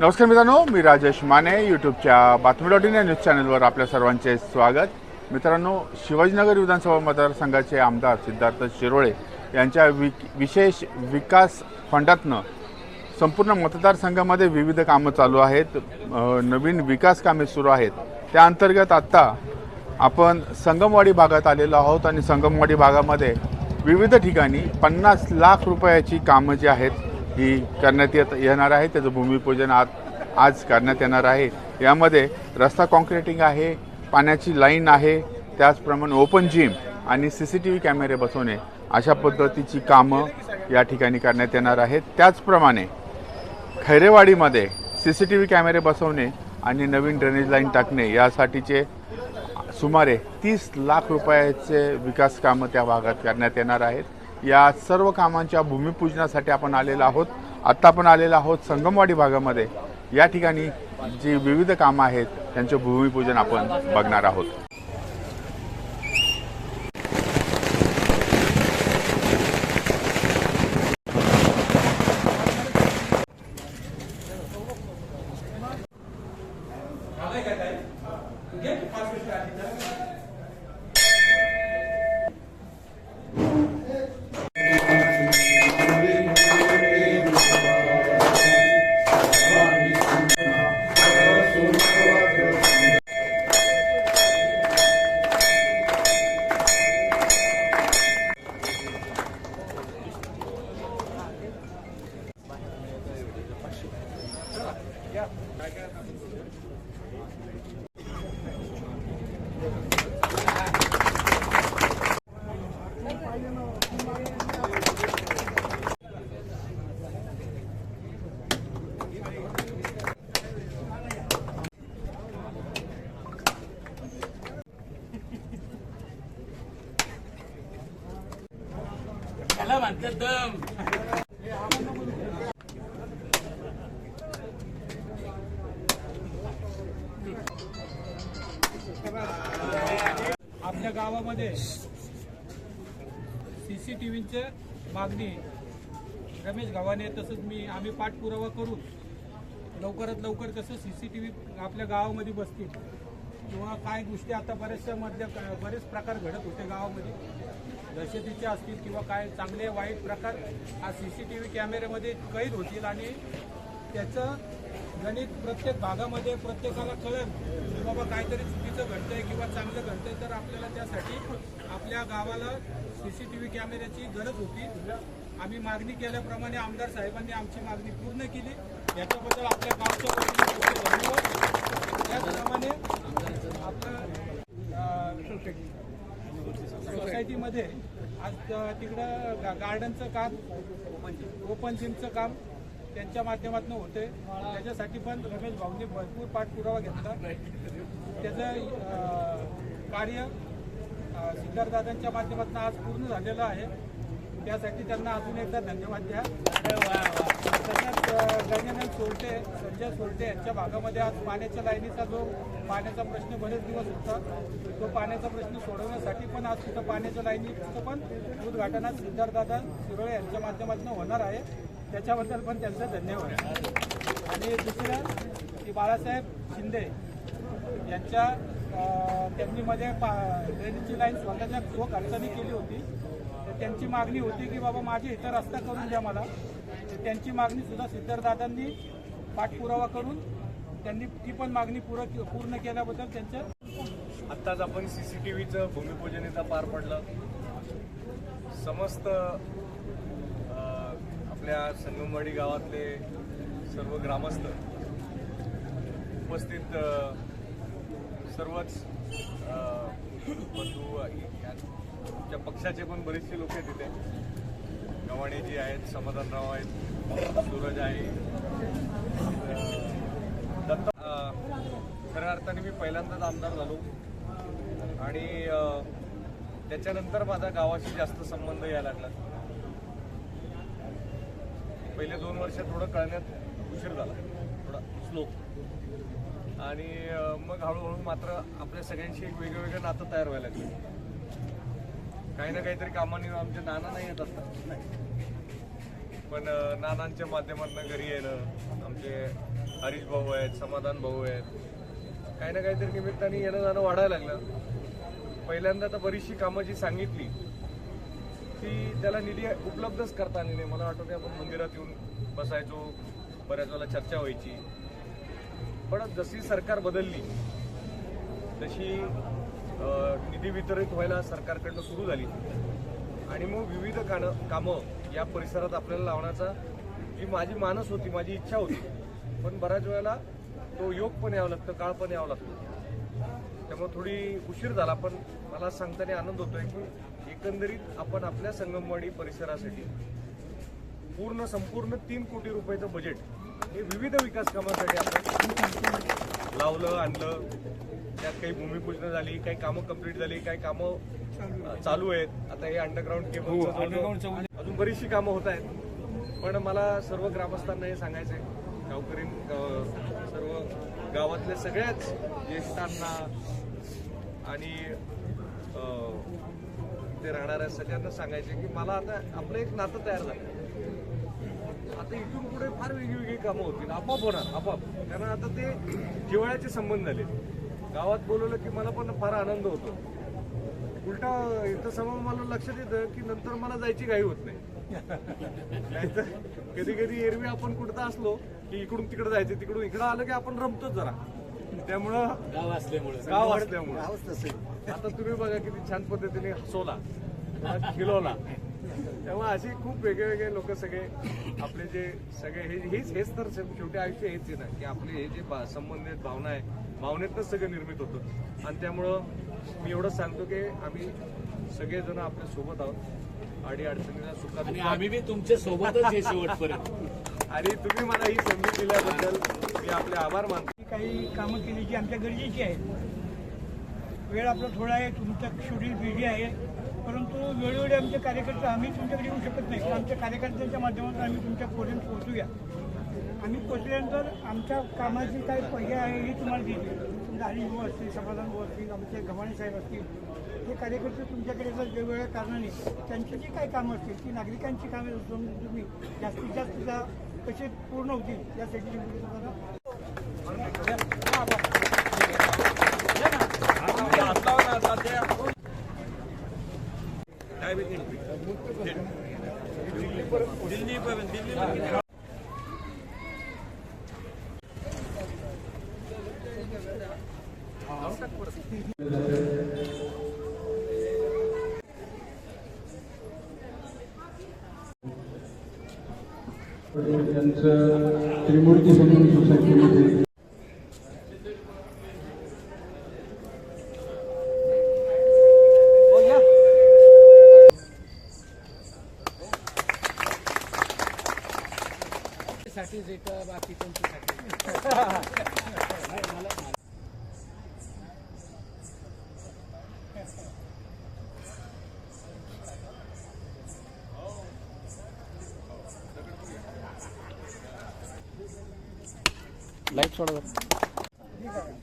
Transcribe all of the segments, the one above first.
नमस्कार मित्रांनो मी राजेश माने यूट्यूबच्या बातमी डॉट इन या न्यूज चॅनलवर आपल्या सर्वांचे स्वागत. मित्रांनो शिवाजीनगर विधानसभा मतदारसंघाचे आमदार सिद्धार्थ शिरोळे यांच्या वि विशेष विकास फंडातनं संपूर्ण मतदारसंघामध्ये विविध कामं चालू आहेत. नवीन विकास कामे सुरू आहेत. त्या अंतर्गत आत्ता आपण संगमवाडी भागात आलेलो आहोत आणि संगमवाडी भागामध्ये विविध ठिकाणी पन्नास लाख रुपयाची कामं जी आहेत ही करण्यात येत येणार आहे. त्याचं भूमिपूजन आज आज करण्यात येणार आहे. यामध्ये रस्ता कॉन्क्रिटिंग आहे पाण्याची लाईन आहे त्याचप्रमाणे ओपन जिम आणि सी सी टी व्ही कॅमेरे बसवणे अशा पद्धतीची कामं या ठिकाणी करण्यात येणार आहेत. त्याचप्रमाणे खैरेवाडीमध्ये सी सी टी व्ही कॅमेरे बसवणे आणि नवीन ड्रेनेज लाईन टाकणे यासाठीचे सुमारे तीस लाख रुपयाचे विकास कामं त्या भागात करण्यात येणार आहेत. या सर्व कामांच्या भूमिपूजनासाठी आपण आलेलो आहोत. आत्ता आपण आलेलो आहोत संगमवाडी भागामध्ये. या ठिकाणी जी विविध कामं आहेत त्यांचे भूमिपूजन आपण बघणार आहोत. दम म्हणतात दम. आपल्या गावामध्ये सी सी टी मागणी रमेश गावाने तसंच मी आम्ही पाठपुरावा करून लवकरात लवकर कसं सी सी टी व्ही आपल्या गावामध्ये बसतील. किंवा काय गोष्टी आता बऱ्याचशा मधल्या बरेच प्रकार घडत होते गावामध्ये. दहशतीचे असतील किंवा काय चांगले वाईट प्रकार हा सी सी टी व्ही कॅमेऱ्यामध्ये कैद होतील आणि त्याचं गणित प्रत्येक भागामध्ये प्रत्येकाला कळेल की बाबा काहीतरी चुकीचं घडतंय किंवा चांगलं घडतंय तर आपल्याला त्यासाठी आपल्या गावाला सी सी टी व्ही कॅमेऱ्याची गरज होती. आम्ही मागणी केल्याप्रमाणे आमदार साहेबांनी आमची मागणी पूर्ण केली. याच्याबद्दल आपल्या गावच्या त्याचप्रमाणे सोसायटीमध्ये आज तिकडं गा- गार्डनचं काम ओपन जिमचं काम त्यांच्या माध्यमातून होते. त्याच्यासाठी पण रमेश भाऊंनी भरपूर पाठपुरावा घेतला. त्याचं कार्य अ, सिद्धार्थदादांच्या माध्यमातून आज पूर्ण झालेलं आहे. त्यासाठी त्यांना अजून एकदा धन्यवाद द्या. तसंच गजानन सोरटे संजय सोरटे यांच्या भागामध्ये आज पाण्याच्या लाईनीचा जो पाण्याचा प्रश्न बरेच दिवस होता तो पाण्याचा प्रश्न सोडवण्यासाठी पण आज तिथं पाण्याच्या लाईनीचं पण उद्घाटन आज सिद्धार्थदादा शिरोळे यांच्या माध्यमातून होणार आहे. त्याच्याबद्दल पण त्यांचा धन्यवाद. आणि दुसरं की बाळासाहेब शिंदे यांच्या अ, त्यांनी मध्ये पा ड्रेनेजची लाईन स्वतःच्या जो खर्चाने केली होती. त्यांची मागणी होती की बाबा माझे इथं रस्ता करून द्या मला. त्यांची मागणी सुद्धा सिद्धार्थदादांनी पाठपुरावा करून त्यांनी ती पण मागणी पूर्ण पूर्ण केल्याबद्दल त्यांचं आत्ताच आपण सी सी टी व्हीचं भूमिपूजन पार पडलं. समस्त आपल्या संगमवाडी गावातले सर्व ग्रामस्थ उपस्थित सर्वच बंधू या- आमच्या पक्षाचे पण बरेचसे लोक आहेत तिथे. गव्हाणेजी आहेत समाधानराव आहेत सूरज आहे. अ, दत्त खऱ्या अर्थाने मी पहिल्यांदाच आमदार झालो. आणि त्याच्यानंतर माझा गावाशी जास्त संबंध यायला लागला. पहिले दोन वर्ष थोडं कळण्यात उशीर झाला. थोडा स्लो. आणि मग हळूहळू मात्र आपल्या सगळ्यांशी एक वेगळं वेगळं नातं तयार व्हायला लागलं. काही ना काहीतरी कामाने आमचे नाना नाही येत असतात पण नानांच्या माध्यमातून घरी येणं आमचे हरीश भाऊ आहेत समाधान भाऊ आहेत काही ना काहीतरी निमित्ताने येणं जाणं वाढायला लागलं. पहिल्यांदा तर बरीचशी कामं जी सांगितली ती त्याला निधी उपलब्धच करता आली नाही. मला वाटतं आपण मंदिरात येऊन बसायचो बऱ्याच वेळेला चर्चा व्हायची. पण जशी सरकार बदलली तशी निधी वितरित व्हायला सरकारकडनं सुरू झाली. आणि मग विविध कानं कामं या परिसरात आपल्याला लावण्याचा जी माझी मानस होती माझी इच्छा होती पण बऱ्याच वेळेला तो योग पण यावं लागतं काळ पण यावं लागतं. त्यामुळे थोडी उशीर झाला पण मला सांगताना आनंद होतोय की एकंदरीत आपण आपल्या संगमवाडी परिसरासाठी पूर्ण संपूर्ण तीन कोटी रुपयाचं बजेट हे विविध विकास कामासाठी आपण लावलं आणलं. त्यात काही भूमिपूजन झाली काही कामं कंप्लीट झाली काही कामं चालू आहेत. आता हे अंडरग्राऊंड केबल अजून बरीचशी कामं होत आहेत. पण मला सर्व ग्रामस्थांना हे सांगायचं आहे. गावकरी सर्व गावातल्या सगळ्याच ज्येष्ठांना आणि ते राहणाऱ्या सगळ्यांना सांगायचे की मला आता आपलं एक नातं तयार झालं. आता इथून पुढे फार वेगळी कामं होतील. आपोआप होणार आपोआप. कारण आता ते जिव्हाळ्याचे संबंध झाले गावात बोलवलं की मला पण फार आनंद होतो. उलटा इथं समोर मला लक्षात येतं की नंतर मला जायची घाई होत नाही. कधी कधी एरवी आपण कुठं असलो की इकडून तिकडे जायचं तिकडून इकडं आलं की आपण रमतोच जरा. त्यामुळं गाव असल्यामुळे. गाव असल्यामुळे. आता तुम्ही बघा किती छान पद्धतीने हसवला खिलवला. तेव्हा अशी खूप वेगळे वेगळे लोक सगळे आपले जे सगळे हे हेच हेच तर शेवटी आयुष्य हेच आहे ना की आपले हे जे बा- संबंध आहेत भावना आहे भावनेतनंच सगळं निर्मित होतं. आणि त्यामुळं मी एवढंच सांगतो की आम्ही सगळेजण आपल्यासोबत आहोत. अडी अडचणीला सुखात आणि आम्ही बी तुमच्या सोबतच आहे शेवटपर्यंत. आणि तुम्ही मला ही संधी दिल्याबद्दल मी आपले आभार मानतो. काही कामं केली जी आमच्या गरजेची आहेत. वेळ आपला थोडा आहे तुमचा शेड्यूल बिझी आहे. परंतु वेळोवेळी आमचे कार्यकर्ते आम्ही तुमच्याकडे येऊ शकत नाही. पण आमच्या कार्यकर्त्यांच्या माध्यमातून आम्ही तुमच्यापर्यंत पोहोचूया. आम्ही पोचल्यानंतर आमच्या कामाची काय पर्याय आहे हे तुम्हाला दिली. समजा हरीश भाऊ असतील समाधान भाऊ असतील आमचे घमाणे साहेब असतील हे कार्यकर्ते तुमच्याकडे जर वेगवेगळ्या कारणाने त्यांची जी काही कामं असतील ती नागरिकांची कामे तुम्ही जास्तीत जास्त कसे पूर्ण होतील यासाठी तुम्ही तुम्हाला त्यांचं त्रिमूर्ती सोसायटीमध्ये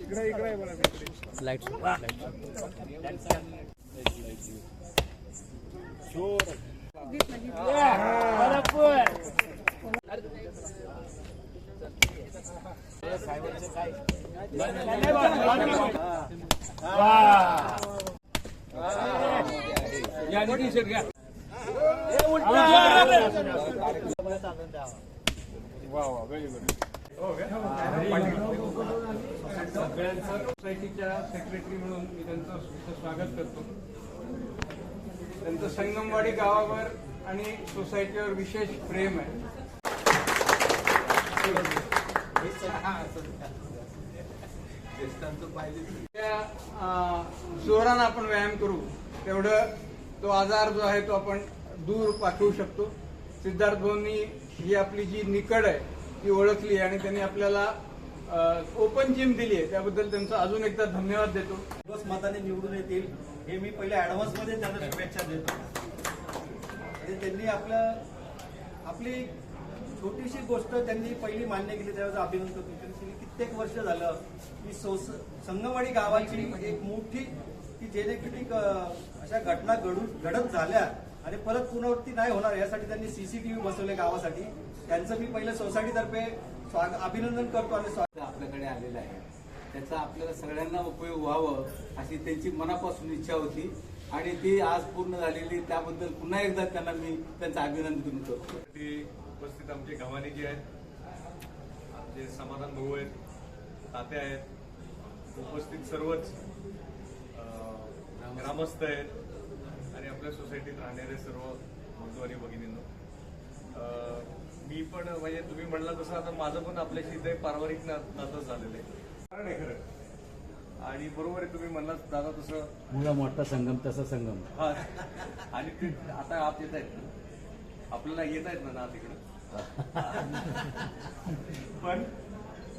इकडे इकडे आहे बघा इकडे. सोसायटीच्या सेक्रेटरी म्हणून मी त्यांचं स्वागत करतो. त्यांचं संगमवाडी गावावर आणि सोसायटीवर विशेष प्रेम आहे. त्या अं, जोरानं आपण व्यायाम करू. तेवढं तो आजार जो आहे तो आपण दूर पाठवू शकतो. सिद्धार्थ भाऊंनी ही आपली जी निकड आहे ती ओळखली आणि त्यांनी आपल्याला ओपन जिम दिली आहे. त्याबद्दल त्यांचा अजून एकदा धन्यवाद देतो. दिवस मताने निवडून येतील हे मी पहिले ऍडव्हान्समध्ये त्यांना शुभेच्छा देतो. आणि त्यांनी आपलं आपली छोटीशी गोष्ट त्यांनी पहिली मान्य केली त्यावेळेस अभिनंदन करतो. कित्येक वर्ष झालं की सोस संगमवाडी गावाची एक मोठी की जेणेकरून अशा घटना घडून घडत झाल्या आणि परत पुनरावृत्ती नाही होणार यासाठी त्यांनी सीसीटीव्ही बसवले गावासाठी. त्यांचं मी पहिलं सोसायटीतर्फे अभिनंदन करतो आणि स्वागत आपल्याकडे आलेलं आहे त्याचा आपल्याला सगळ्यांना उपयोग व्हावं अशी त्यांची मनापासून इच्छा होती आणि ती आज पूर्ण झालेली त्याबद्दल पुन्हा एकदा त्यांना मी त्यांचं अभिनंदन करतो. ती उपस्थित आमचे गव्हाणे जे आहेत आमचे समाधान भाऊ आहेत तात्या आहेत उपस्थित सर्वच ग्रामस्थ आहेत आणि आपल्या सोसायटीत राहणारे सर्व बंधू आणि मी पण म्हणजे तुम्ही म्हणला तसं आता माझं पण आपल्याशी इथे पारवारिक ना- नातं झालेलं आहे. कारण आहे खरं. आणि बरोबर आहे तुम्ही म्हणलात दादा तसं. मुला मोठा संगम तसा संगम. हा. आणि ते आता आत येत आहेत ना. आपल्याला येत आहेत ना ना तिकडं. पण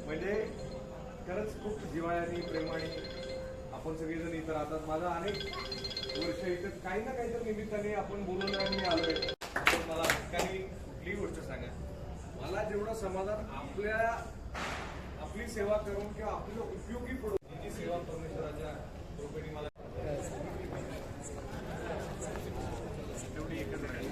म्हणजे खरंच खूप जिव्हाळ्याने प्रेमाने आपण सगळेजण इथं राहतात. माझं अनेक वर्ष इथं काही ना काहीतरी निमित्ताने आपण आणि मी आलोय मला हक्काने कुठलीही गोष्ट सांगा. मला जेवढं समाधान आपल्या आपली सेवा करून किंवा आपलं उपयोगी पडून. जी सेवा परमेश्वराच्या कृपेने मला तेवढी एकच आहे.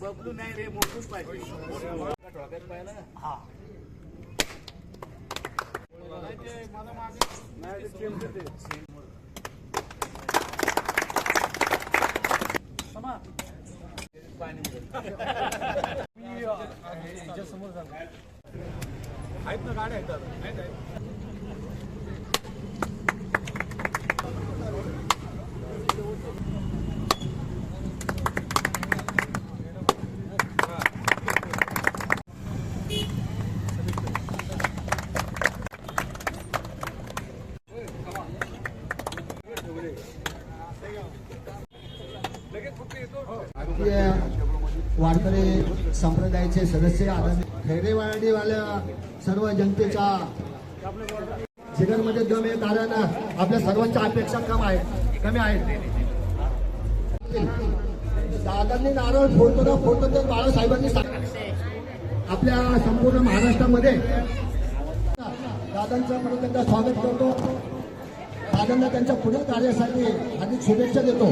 बबलू नाही रे मोठूच पाहिजे. आहेत ना गाड्या आहेत. वारकरी संप्रदायाचे सदस्य खैरेवाडीवाल्या सर्व जनतेच्या जिगरमध्ये दम आहे कारण आपल्या सर्वांच्या अपेक्षा कम आहेत कमी आहेत. दादांनी नारळ फोडतो ना फोडतो तर बाळासाहेबांनी सांग- आपल्या संपूर्ण महाराष्ट्रामध्ये दादांचं म्हणून त्यांचा स्वागत करतो. दादांना त्यांच्या पुढील कार्यासाठी अधिक शुभेच्छा देतो.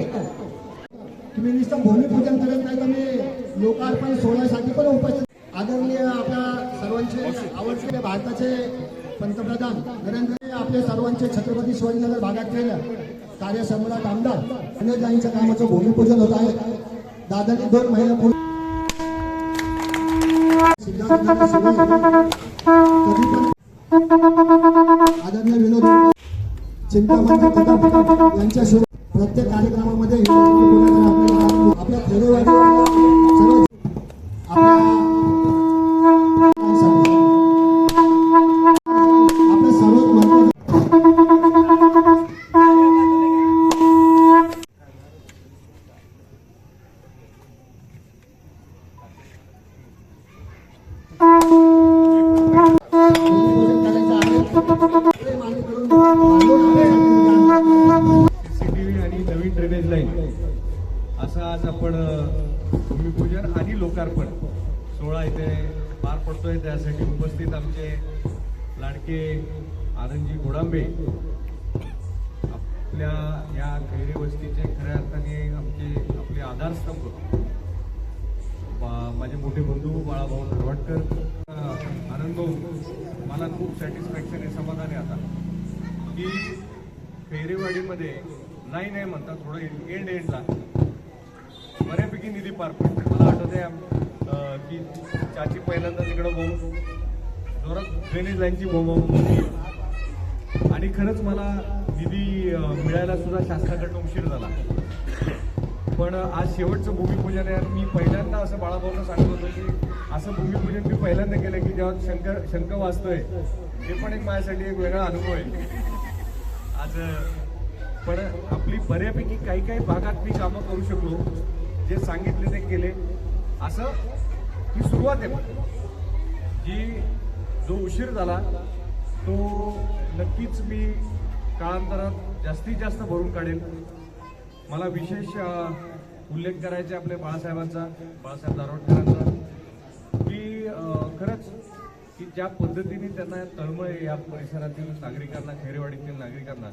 तुम्ही नुसतं भूमिपूजन करत नाही तुम्ही लोकार्पण सोहळ्यासाठी पण उपस्थित आदरणीय आपल्या सर्वांचे आवडते भारताचे पंतप्रधान नरेंद्र आपले सर्वांचे छत्रपती शिवाजीनगर केलं कार्यसम्राट आमदार अनेक कामाचं भूमिपूजन होत आहे. दादानी दोन महिला आदरणीय विनोद चिंतामणी यांच्या प्रत्येक कार्यक्रमामध्ये आपल्याला आपल्या आज आपण भूमिपूजन आणि लोकार्पण सोहळा इथे पार पडतोय. त्यासाठी उपस्थित आमचे लाडके आनंदजी घोडांबे आपल्या या खैरे वस्तीचे खऱ्या अर्थाने आमचे आपले आधारस्तंभ. बा- माझे मोठे बंधू बाळाभाऊ नरवाडकर आनंद भाऊ मला खूप सॅटिस्फॅक्शन आहे समाधान आहे आता. की खैरेवाडीमध्ये नाही नाही म्हणतात थोडं एंड एंडला बऱ्यापैकी निधी पार पडते मला आठवत आहे की चाची पहिल्यांदा तिकडं बोंब जोरात ड्रेनेज लाईनची बोंब आणि खरंच मला निधी मिळायला सुद्धा शासनाकडनं उशीर झाला. पण आज शेवटचं भूमिपूजन आहे मी पहिल्यांदा असं बाळाभाऊला सांगत होतो की असं भूमिपूजन मी पहिल्यांदा केलं की जेव्हा शंकर शंख वाचतोय हे पण एक माझ्यासाठी एक वेगळा अनुभव आहे. आज पण आपली बऱ्यापैकी काही काही भागात मी कामं करू शकलो. जे सांगितले ते केले. असं ही सुरुवात आहे जी जो उशीर झाला तो नक्कीच मी काळांतरात जास्तीत जास्त भरून काढेल. मला विशेष उल्लेख करायचे आपल्या बाळासाहेबांचा बाळासाहेब दारोटकरांचा की खरंच की ज्या पद्धतीने त्यांना तळमळ या परिसरातील नागरिकांना खेरेवाडीतील नागरिकांना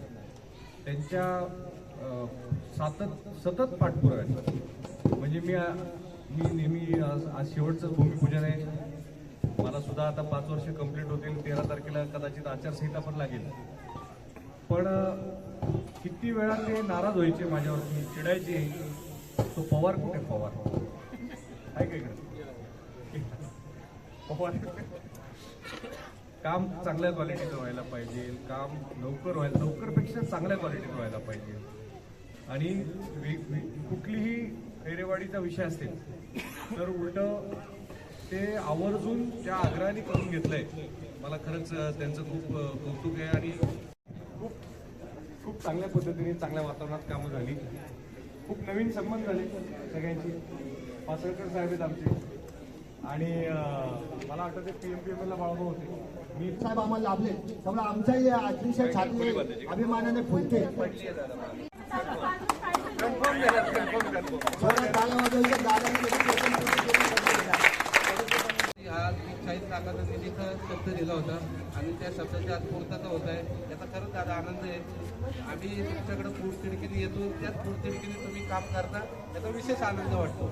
त्यांच्या सातत सतत पाठपुरावा म्हणजे मी मी नेहमी आज आज शेवटचं भूमिपूजन आहे. मला सुद्धा आता पाच वर्ष कंप्लीट होतील. तेरा तारखेला कदाचित आचारसंहिता पण लागेल. पण किती वेळा ते नाराज व्हायचे माझ्यावरती चिडायचे. तो पवार कुठे? पवार. आहे काय इकडे? पवार. काम चांगल्या क्वालिटीचं व्हायला पाहिजे. काम लवकर व्हायला लवकरपेक्षा चांगल्या क्वालिटीचं व्हायला पाहिजे. आणि कुठलीही फेरेवाडीचा विषय असेल तर उलट ते आवर्जून त्या आग्रहाने करून घेतलंय. मला खरंच त्यांचं खूप कौतुक आहे आणि खूप खूप चांगल्या पद्धतीने चांगल्या वातावरणात कामं झाली. खूप नवीन संबंध झाले सगळ्यांची. पासळकर साहेब आहेत आमचे. आणि मला वाटतं पी एम पी एम एलला बाळाभाऊ होते. मी साहेब आम्हाला लाभले. त्यामुळे आमचाही अतिशय छाती अभिमानाने फुलते जोरात टाळ्या वाजवायच्या, गाड्यांची आज चाळीस लाखाचा निधीचा शब्द दिला होता आणि त्या शब्दाची आज पूर्तता होत आहे याचा खरंच दादा आनंद आहे आम्ही तुमच्याकडे पुढतिडकीने येतो त्याच पुढतिडकीने तुम्ही काम करता याचा विशेष आनंद वाटतो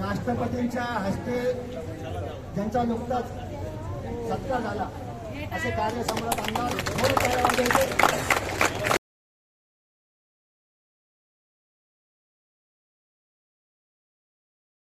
राष्ट्रपतींच्या हस्ते ज्यांचा नुकताच सत्कार झाला असे कार्यसम्राट आमदार